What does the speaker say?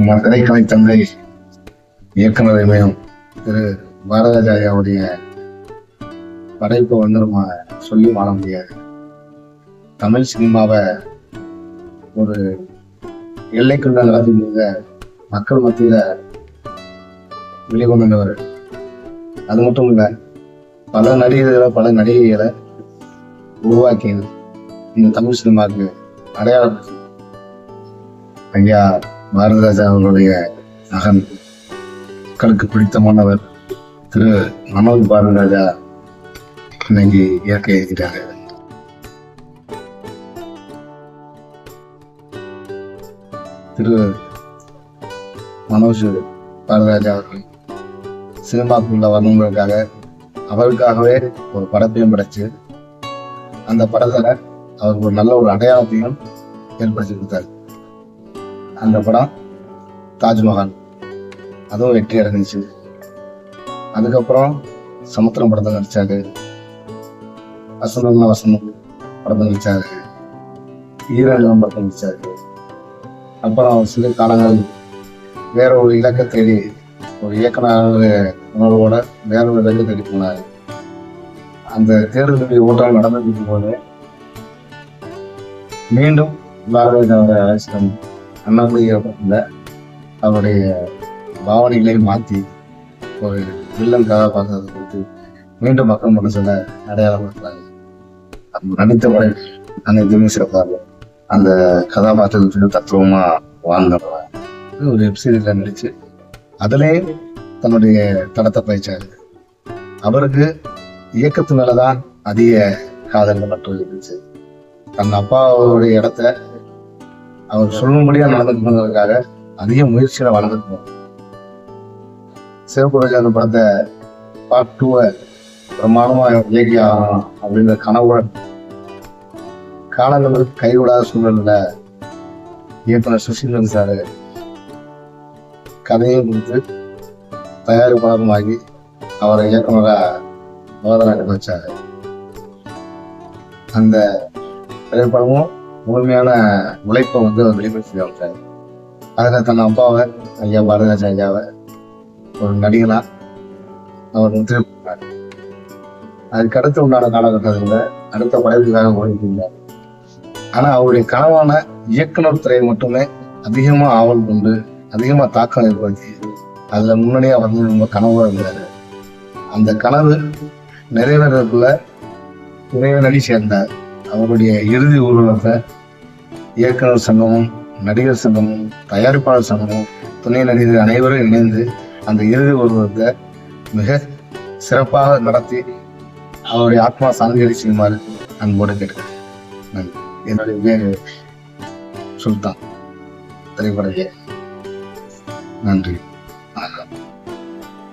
நம்ம தந்தை இயக்குனர் இமயம் திரு பாரதாஜாயாவுடைய படைப்பை வந்து நம்ம சொல்லி வாழ முடியாது. தமிழ் சினிமாவை ஒரு எல்லைக்குள்ள நடத்தி முடிந்த மக்கள் மத்தியில வெளிக்கொண்டவர் அது மட்டும் இல்லை பல நடிகர்களை பல நடிகைகளை உருவாக்கியது இந்த தமிழ் சினிமாவுக்கு அடையாளம் ஐயா பாரதிராஜா அவர்களுடைய மகன் மக்களுக்கு பிடித்தமானவர் திரு மனோஜ் பாரதிராஜா இன்னைக்கு இயற்கை எழுதிட்டாங்க. திரு மனோஜ் பாரதிராஜா அவர்கள் சினிமாக்குள்ள வரணுங்கிறதுக்காக அவருக்காகவே ஒரு படத்தையும் படைச்சு அந்த படத்தில் அவருக்கு ஒரு நல்ல ஒரு அடையாளத்தையும் ஏற்படுத்தி கொடுத்தாரு. அந்த படம் தாஜ்மஹால். அதுவும் வெற்றி அடைஞ்சிச்சு. அதுக்கப்புறம் சமுத்திரம் படத்தை நடிச்சாரு. வசந்தம்னா வசந்தம் படத்தை நடிச்சாரு. ஈரநிலம் படத்தை நடிச்சாரு. அப்புறம் சில காலங்கள் வேற ஒரு இலக்கை தேடி ஒரு இயக்குனர் உணர்வோட வேற ஒரு இலக்கை தேடி போனார். அந்த தேர்தலுடைய ஓட்டம் நடந்துட்டு போது மீண்டும் பாரதியாரோட அரசிடம் அண்ணாமலையோட அவருடைய பாவனைகளை மாற்றி ஒரு வில்லன் கதாபாத்திரத்தை கொடுத்து மீண்டும் மக்கள் மனசுல அடையாளப்படுத்துறாங்க அது நடித்த படை அனைத்துமே சிறப்பாக அந்த கதாபாத்திரத்துக்கு தத்துவமா வாழ்ந்தவங்க ஒரு வெப்சீரியில் நடிச்சு அதிலே தன்னுடைய தடத்தை பயிற்சாரு அவருக்கு இயக்கத்து மேலதான் அதிக காதல் மற்றும் இருந்துச்சு. தன் அப்பாவுடைய இடத்த அவர் சொல்லும்படியா நடந்துக்கணுங்கிறதுக்காக அதிக முயற்சியில வளர்ந்துருக்கணும் சிவப்பு அந்த படத்தை பார்ட் டூவை பிரமாணமா இயக்கி ஆகணும் அப்படின்ற கனவுடன் காலங்களுக்கு கைவிடாத சூழல்ல இயக்குனர் சுசீந்திரன் சார் கதையும் கொடுத்து தயாரிப்பாளருமாகி அவரை இயக்குனரா வச்சாரு அந்த திரைப்படமும் முழுமையான உழைப்பை வந்து அவர் வெளிப்படுத்தி காமிச்சாரு அதில் தன் அப்பாவை ஐயா பாரதிராஜ ஐயாவை ஒரு நடிகனா அவர் முத்திரை அதுக்கடுத்து அதுக்கு உண்டான காலகட்டத்தில் அடுத்த படைப்புக்காக ஓடிட்டு ஆனால் அவருடைய கனவான இயக்குனர் துறையை மட்டுமே அதிகமாக ஆவல் கொண்டு அதிகமாக தாக்கம் ஏற்படுத்தி அதில் முன்னணியாக வந்து ரொம்ப கனவாக இருந்தார். அந்த கனவு நிறைவேறதுக்குள்ள இறைவனடி சேர்ந்தார். அவருடைய இறுதி ஊர்வலத்தை இயக்குனர் சங்கமும் நடிகர் சங்கமும் தயாரிப்பாளர் சங்கமும் துணை நடிகர் அனைவரும் இணைந்து அந்த இறுதி ஊர்வலத்தை மிக சிறப்பாக நடத்தி அவருடைய ஆத்மா சாந்தி செய்யுமாறு அன்போடு கேட்கிறேன் நன்றி. என்னுடைய பேர் சுல்தான். திரைப்பட. நன்றி.